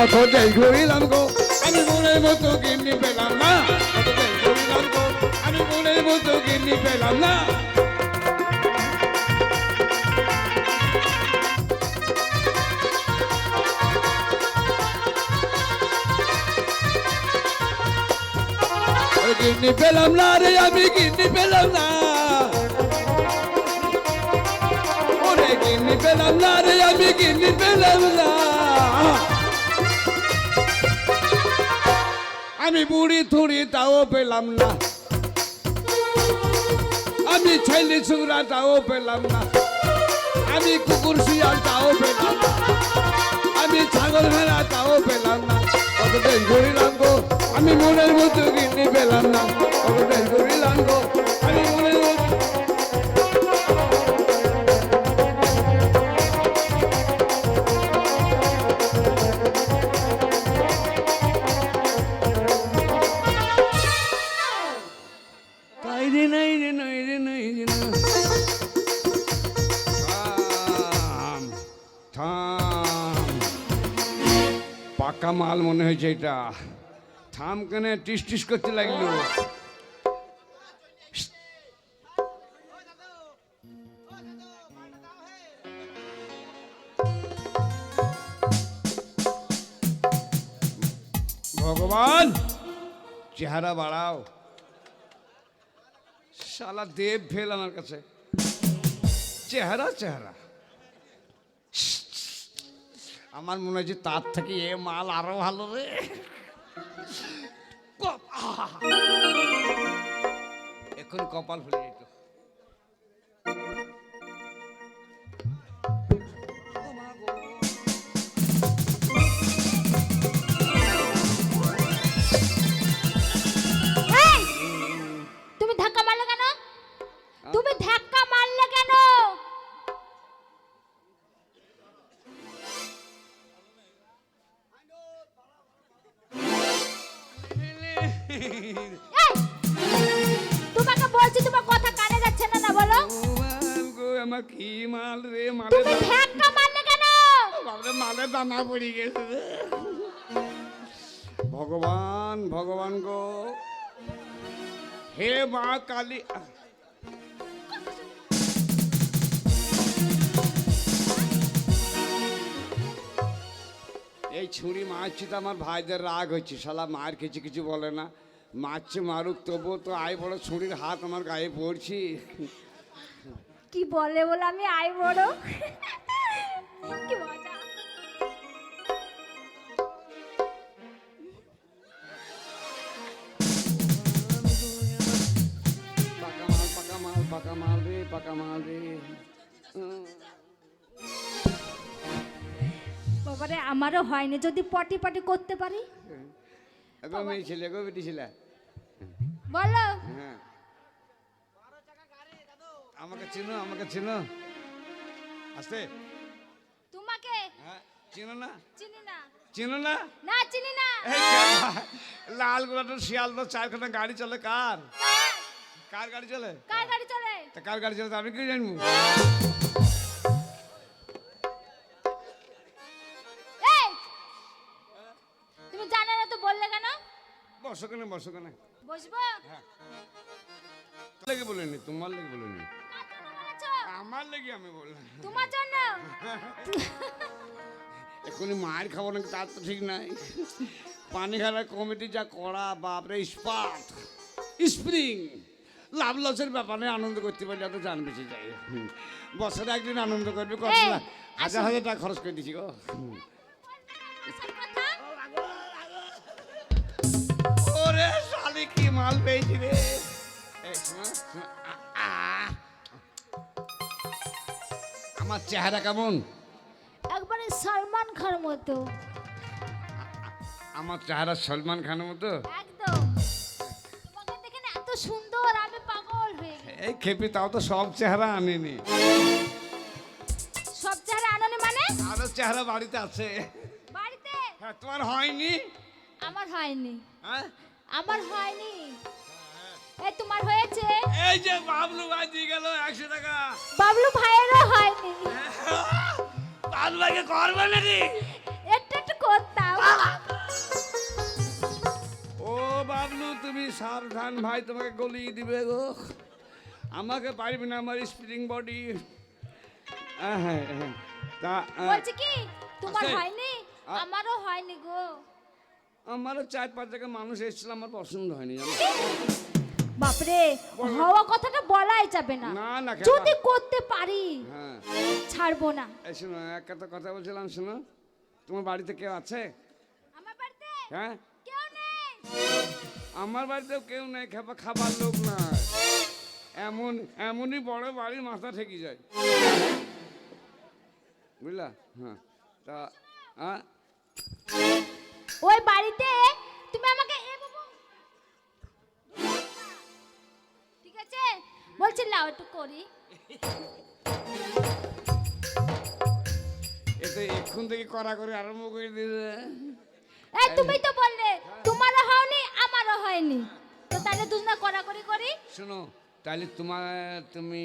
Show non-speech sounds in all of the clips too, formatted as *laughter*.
কত দেশ ঘুরিলাম গো আমি মনের মতো গিন্নি পেলাম না। আমি মনের মতো গিন্নি পেলাম না। গিন্নি পেলাম না রে, আমি গিন্নি পেলাম না। ওরে গিন্নি পেলাম না রে, আমি গিন্নি পেলাম না। আমি বুড়ি থুড়ি তাও পেলাম না। আমি ছেলে সুরা তাও পেলাম না। আমি কুকুর শিয়াল তাও পেলাম না। আমি ছাগল ভেড়া তাও পেলাম না। কতদিন ঘুরিলাম গো, আমি মনের মতো কিনে পেলাম না। কতদিন ঘুরিলাম গো, আমি মনের পাকা মাল মনে হয়েছে এটা। থাম কেনে, টিস টিস করতে লাগল। ভগবান, চেহারা বাড়াও। শালা দেব ফেল আমার কাছে। চেহারা চেহারা। আমার মনে হচ্ছে তার থেকে এ মাল আরও ভালো রে! এখন কপাল ফুলে তোমাকে বলছি তোমার কথা কানে যাচ্ছে না না বলো। ভগবান আমার কি মাল রে মালে তুমি ধাক্কা মারলে কেন? বাবরে মালে দানা পড়ে গেছে ভগবান ভগবান গো। হে মা কালী। এই ছুরি মারছি তো আমার ভাইদের রাগ হচ্ছে শালা মার খেয়েছে কিছু বলে না। মারছে মারুক তবুও তো আই বড় ছুরির হাত আমার গায়ে পড়ছি। কি বলে বলে আমি আই বড়? কি মজা। পাকা মাল পাকা মাল পাকা মাল রে পাকা মাল রে। বাবারে আমারও হয়নি যদি পটি পটি করতে পারি? এগো মেয়ে ছেলে এগো বেটি ছেলে। বলো। হ্যাঁ। আমাকে চিনো আমাকে চিনো। আসতে। তোমাকে? হ্যাঁ চিনো না? চিনি না। চিনো না? না চিনি না। লাল গোলাটা শিয়াল তো চারখানা গাড়ি চলে কার? কার? গাড়ি চলে? কার গাড়ি চলে? তা কার গাড়ি চলে তা আমি কি জানব? বসো কেন বসো কেন। বসবো? লেগে বলিনি তোমার লেগে বলিনি? আমার লেগে আমি বললাম। তোমার জন্য? এখনই মার খাব নাকি তার তো ঠিক নাই। পানি খেলার কমিটি যা করা বাপরে ইস্পাত। স্প্রিং। লাভ লসের ব্যাপারে আনন্দ করতে পারলে এত জান যায়। হুম। বছরে একদিন আনন্দ করবে কত হাজার হাজার টাকা খরচ করে দিছি গো। আমার চেহারা কেমন? একবারে সলমান খান মতো। আমার চেহারা সলমান খানের মতো? একদম। তোমাকে দেখে না এত সুন্দর আমি পাগল হয়ে গেছি। এই খেপি তাও তো সব চেহারা আনেনি। সব চেহারা আননে মানে? আরও চেহারা বাড়িতে আছে। বাড়িতে? হ্যাঁ তোমার হয়নি? আমার হয়নি। হ্যাঁ? আমার হয়নি। এই তোমার হয়েছে? এই যে বাবলু ভাই দিয়ে গেল 100 টাকা। বাবলু ভাইয়েরও হয়নি। বাবলু ভাইকে করবে নাকি? একটু একটু করতাম। ও বাবলু তুমি সাবধান ভাই তোমাকে গলিয়ে দিবে গো। আমাকে পারবি না আমার স্প্রিং হ্যাঁ, হ্যাঁ, বডি হ্যাঁ। তা বলছি কি তোমার আচ্ছা, হয়নি? আমারও হয়নি গো। আমারও চার পাঁচ জায়গায় মানুষ এসেছিল আমার পছন্দ হয়নি জানো? বাপরে হওয়া কথাটা বলাই যাবে না? যদি করতে পারি হ্যাঁ। ছাড়বো না। শোনো এক কথা কথা বলছিলাম শোনো। তোমার বাড়িতে কেউ আছে? আমার বাড়িতে হ্যাঁ? কেউ নেই। আমার বাড়িতেও কেউ নেই খাবার খাবার লোক না এমন এমনই বড় বাড়ির মাথা ঠেকে যায়। বুঝলা? হ্যাঁ। তা হ্যাঁ ওই বাড়িতে তুমি আমাকে বলছি লাও একটু করি। এতে এক্ষুন থেকে করা করে আরম্ভ করে এই তুমি তো বললে তোমারও হয়নি আমারও হয়নি। তো তাহলে দুজনা করাকরি করি শোনো তাহলে তোমার তুমি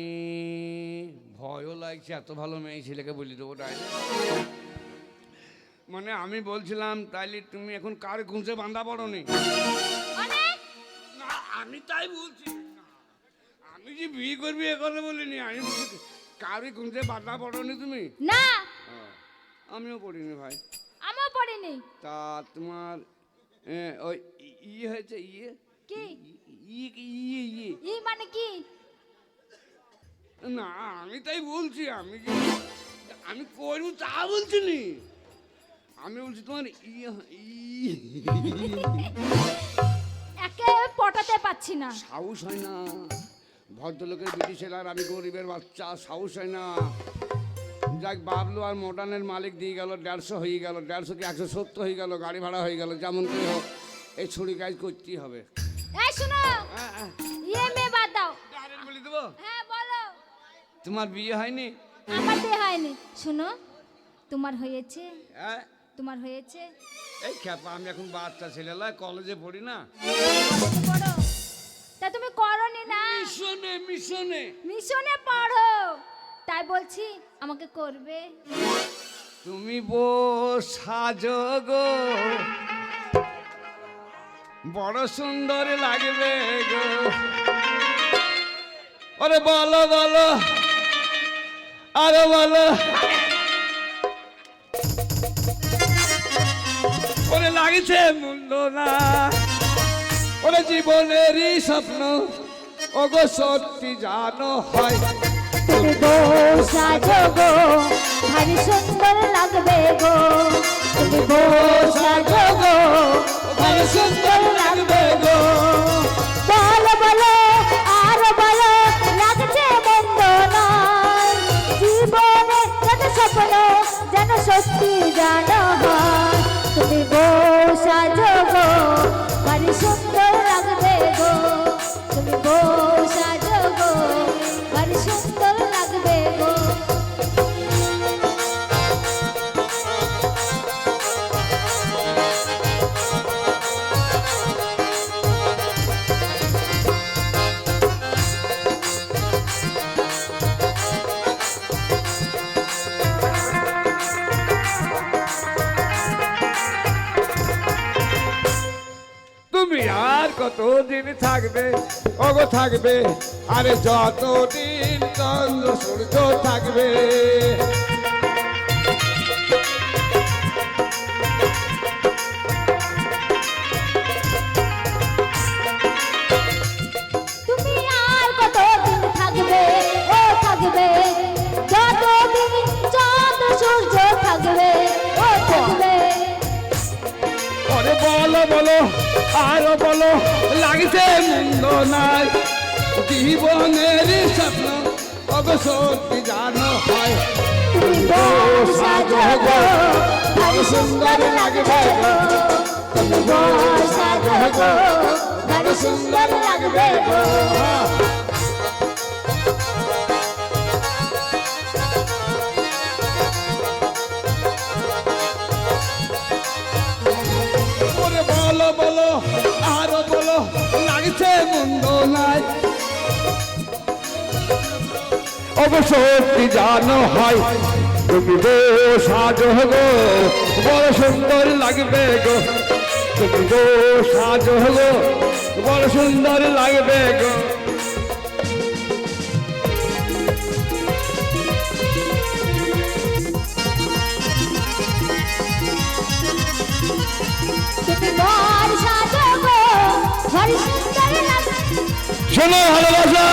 ভয়ও লাগছে এত ভালো মেয়ে ছেলেকে বলি দেবো ডাইরেক্ট মানে আমি বলছিলাম তাইলে তুমি এখন কার গুঁজে বাঁধা পড়ো নি মানে আমি তাই বলছি। আমি যে বিয়ে করবি এ কথা বলিনি আমি কারি গুঁজে বাঁধা পড়ো নি তুমি? না। আমিও পড়িনি ভাই। আমিও পড়িনি। তা তোমার ওই ই- ইয়ে হয়েছে ইয়ে কি? ইয়ে ইয়ে ইয়ে ই মানে কি? না আমি তাই বলছি আমি যে আমি করব তা বলছি নি আমি বলছি তোমার ই- একে পটাতে পাচ্ছি না। সাহস হয় না। ভদ্রলোকের ব্রিটিশের আর আমি গরিবের বাচ্চা সাহস হয় না। যাক বাবলু আর মডার্নের মালিক দিয়ে গেল দেড়শো হয়ে গেল দেড়শো কি একশো সত্তর হয়ে গেল গাড়ি ভাড়া হয়ে গেল যেমন করে হোক এই ছুরি কাজ করতেই হবে। এই শোনো হ্যাঁ, হ্যাঁ। ইয়ে মেয়ে বাদ দাও। Direct দেবো? হ্যাঁ বলো। তোমার বিয়ে হয়নি? আমার বিয়ে হয়নি। শোনো তোমার হয়েছে। হ্যাঁ। তোমার হয়েছে। এই খ্যাপা আমি এখন বাচ্চা ছেলে কলেজে পড়ি না। মিশনে মিশনে। মিশনে পড়ো। তাই বলছি আমাকে করবে। তুমি বো সাজো গো বড় সুন্দর লাগবে গো। ওরে বলো বলো। আরে বলো। ওরে লাগিছে মুন্ড না। ওরে জীবনেরই স্বপ্ন। ওগো সত্যি জানো হয়। তুমি গো সাজো গো ভারী সুন্দর লাগবে গো। তুমি গো সাজো গো ভারী সুন্দর লাগবে গো। বলো বলো, আর বলো, লাগছে মন্দ নয়। জীবনে যত স্বপ্ন, যেন সত্যি জানো হয়। তুমি গো সাজো গো ভারী সুন্দর লাগবে গো। তুমি ওগো থাকবে আরে যতদিন চন্দ্র সূর্য থাকবে। বলো বলো আরও বলো। লাগছে মন্দ নাই। জীবনের স্বপ্ন অবসর জানো হয়। সুন্দর লাগবে গো তুমি গো সাজো গো ভারী সুন্দর লাগবে অবশ্যই জানো হয়। তুমি গো সাজো গো বড় সুন্দর লাগবে গো। তুমি গো সাজো গো বড় সুন্দর লাগবে গো। শোনো ভালোবাসা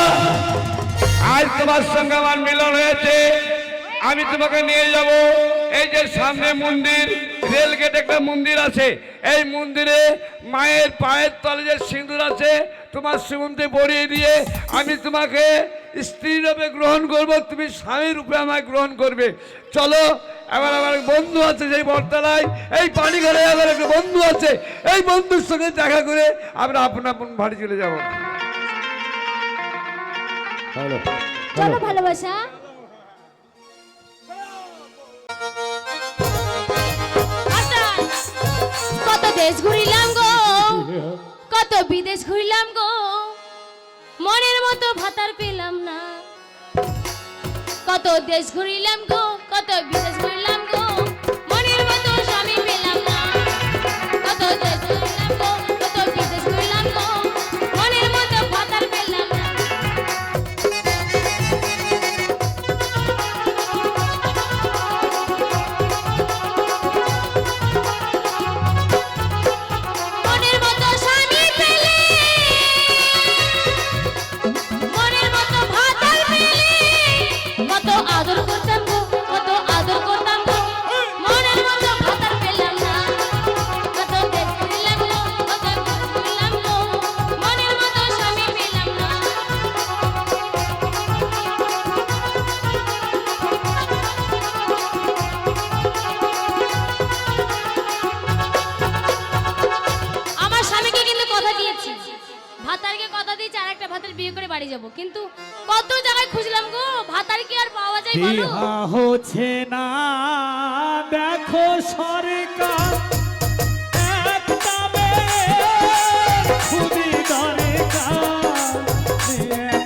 আজ তোমার সঙ্গে আমার মিলন হয়েছে। আমি তোমাকে নিয়ে যাব। এই যে সামনে মন্দির রেল গেটে একটা মন্দির আছে। এই মন্দিরে মায়ের পায়ের তলে যে সিঁদুর আছে, তোমার শ্রীমন্তে বড়িয়ে দিয়ে আমি তোমাকে স্ত্রী রূপে গ্রহণ করব, তুমি স্বামী রূপে আমায় গ্রহণ করবে। চলো, এবার আমার বন্ধু আছে সেই বটতলায়। এই পানিঘরে আমার একটা বন্ধু আছে। এই বন্ধুর সঙ্গে দেখা করে আমরা আপন আপন বাড়ি চলে যাব। চলো। ভালোবাসা। কত দেশ ঘুরিলাম গো, কত বিদেশ ঘুরিলাম গো, মনের মতো ভাতার পেলাম না। কত দেশ ঘুরিলাম গো, কত বিদেশ ঘুরিলাম বিহা হচ্ছে না, দেখো সরকার।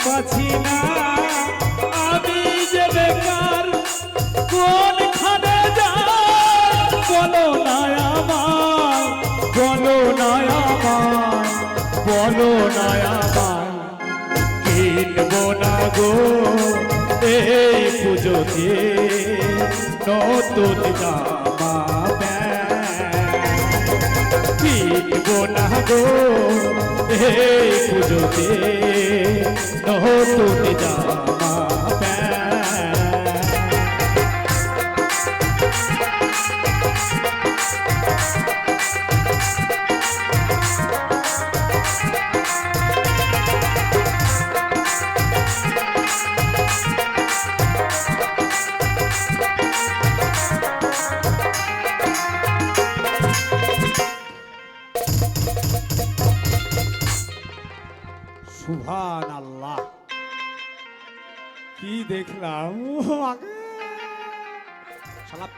পাচ্ছি না, আমি যে বেকার, কোনখানে যাই? বলো না আমার, বলো না আমার, বলো না আমার। কিনবো না গো। এই পুজোতে নতুন জামা প্যান্ট না গো এই পুজোতে নতুন জামা প্যান্ট।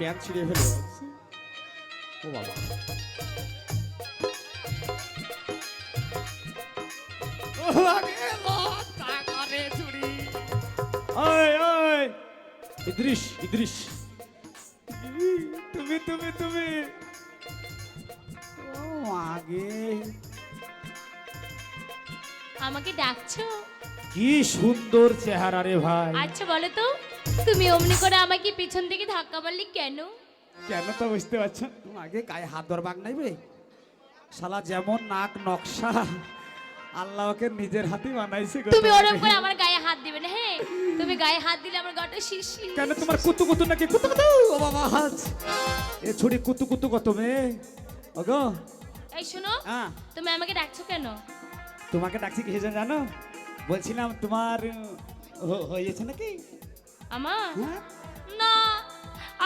শালা ছিঁড়ে ফেলে ও বাবা। আগে লজ্জা করে চুরি ওই ওই ইদ্রিস ইদ্রিস। তুমি তুমি তুমি। ও আগে। আমাকে ডাকছো? কি সুন্দর চেহারা রে ভাই। আচ্ছা বলো তো। তুমি অমনি করে আমাকে পিছন থেকে ধাক্কা মারলি কেন? কেন তো বুঝতে পারছেন আগে গায়ে হাত ধরবাক নাই বে। শালা যেমন নাক নকশা আল্লাহকে নিজের হাতে বানাইছে তুমি। ওরকম করে আমার গায়ে হাত দিবে না হ্যাঁ? তুমি গায়ে হাত দিলে আমার গাটা শিরশির কেন তোমার কুতু কুতু নাকি? কুতু কুতু! ও বাবা হাত! এ ছুরি কুতু কুতু কত মে? ওগো! এই শোনো হ্যাঁ। তুমি আমাকে ডাকছো কেন? তোমাকে ডাকছি কিসের জন্য জানো? বলছিলাম তোমার হ- হয়েছে নাকি? আমার হ্যাঁ না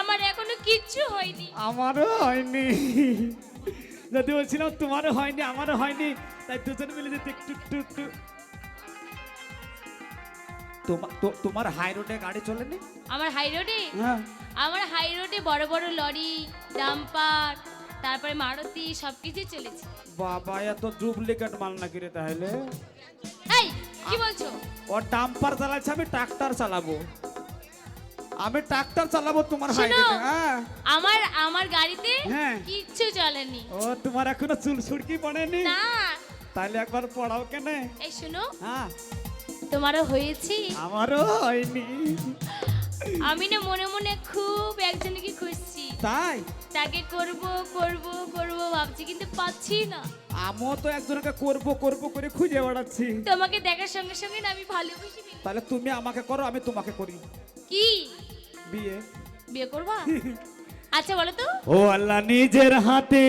আমার এখনও কিচ্ছু হয়নি আমারও হয়নি যদি বলছিলাম তোমারও হয়নি আমারও হয়নি তাই দুজন মিলে যেতে একটু একটু একটু তোমার হাই রোডে গাড়ি চলেনি আমার হাই রোডে হ্যাঁ আমার হাই রোডে বড় বড় লরি ডাম্পার তারপরে মারুতি সবকিছু চলেছে বাবা এত ডুপ্লিকেট মাল নাকি রে তাহলে এই কি বলছো ও ডাম্পার চালাচ্ছে আমি ট্রাক্টর চালাবো আমি ট্রাক্টর চালাবো তোমার হাই শোনো। হ্যাঁ। আমার আমার গাড়িতে হ্যাঁ। কিচ্ছু চলেনি। ও তোমার এখনও চুল ছুড়কি পড়েনি? না। তাহলে একবার পড়াও কেন। এই শুনো হ্যাঁ। তোমারও হয়েছে? আমারও হয়নি। আমি না মনে মনে খুব একজনকে খুঁজছি। তাই? তাকে করব করব করব ভাবছি কিন্তু পাচ্ছি না। আমিও তো একজনকে করব করব করে খুঁজে বেড়াচ্ছি। তোমাকে দেখার সঙ্গে সঙ্গে না আমি ভালোবেসে। তাহলে তুমি আমাকে করো আমি তোমাকে করি। কি? বিয়ে। বিয়ে করবা? *laughs* আচ্ছা বলো তো। ও আল্লাহ নিজের হাতে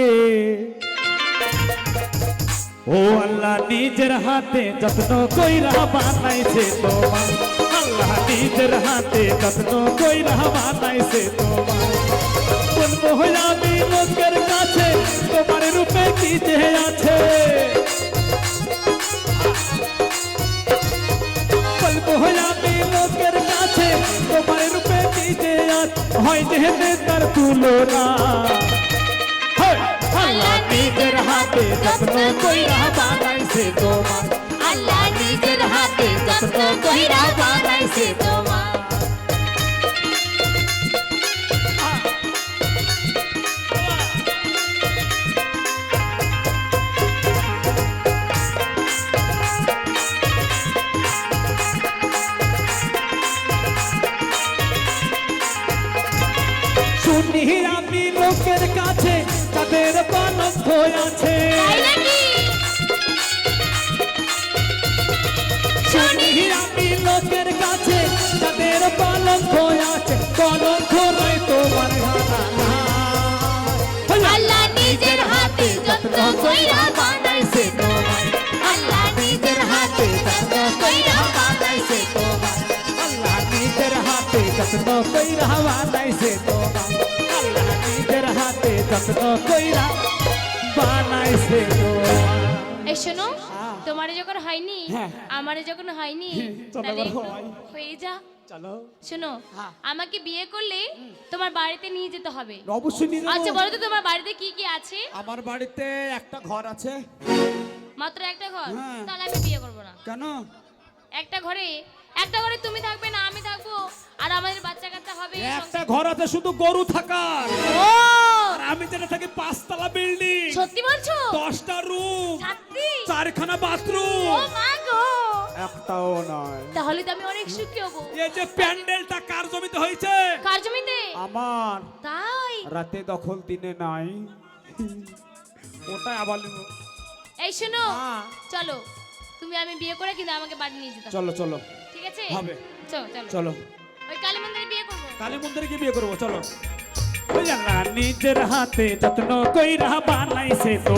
ও আল্লাহ নিজের হাতে যত্ন কইরা বানাইছে তোমার। আল্লাহ নিজের হাতে যত্ন কইরা বানাইছে তোমার। বলব হই আমি লোকের কাছে তোমার রূপে কি যে আছে? হয় যেহেতু তার তুলনা হয়, আল্লাহ নিজের হাতে যত্ন কইরা বানাইছে তোমার আল্লাহ নিজের হাতে যত্ন কইরা বানাইছে তোমার শুনি আমি লোকের কাছে তাদের পালক আছে। শুনি। আমি লোকের কাছে তাদের পালক আছে। কলঙ্ক নয় তোমার ঘানা আল্লাহ নিজের হাতে যত্ন কইরা বানাইছে তোমার আল্লাহ নিজের হাতে যত্ন কইরা বানাইছে তোমার আল্লাহ নিজের হাতে যত্ন কইরা বানাইছে তোমার নিজের হাতে যত্ন কইরা বানাইছে এই শোনো হ্যাঁ। তোমার যখন হয়নি হ্যাঁ। যখন হয়নি হয়। যা। চলো। শোনো। আমাকে বিয়ে করলে তোমার বাড়িতে নিয়ে যেতে হবে। অবশ্যই নিয়ে আচ্ছা বলো তো তোমার বাড়িতে কি কি আছে? আমার বাড়িতে একটা ঘর আছে। মাত্র একটা ঘর। তাহলে আমি বিয়ে করব না। কেন? একটা ঘরে একটা ঘরে তুমি থাকবে না আমি থাকব। আর আমাদের বাচ্চা কাচ্চা হবে একটা ঘর আছে শুধু গরু থাকার। আর আমি যেটা থাকি পাঁচতলা বিল্ডিং সত্যি বলছো? দশটা রুম চারখানা ও বাথরুম মা গো! একটাও নয়। তাহলে তো আমি অনেক সুখী হব। এই যে প্যান্ডেলটা কার জমিতে হয়েছে? কার জমিতে? আমার। তাই? রাতে দখল দিনে নাই। ওটাই আবার এই শোনো হ্যাঁ। চলো। তুমি আমি বিয়ে করে কিন্তু আমাকে বাড়ি নিয়ে যেতে চলো চলো। ঠিক আছে হবে। চলো ওই কালী মন্দিরে বিয়ে করব। কালী মন্দিরে কি বিয়ে করব চলো। নিজের হাতে যত্ন কইরা বানাইছে তো।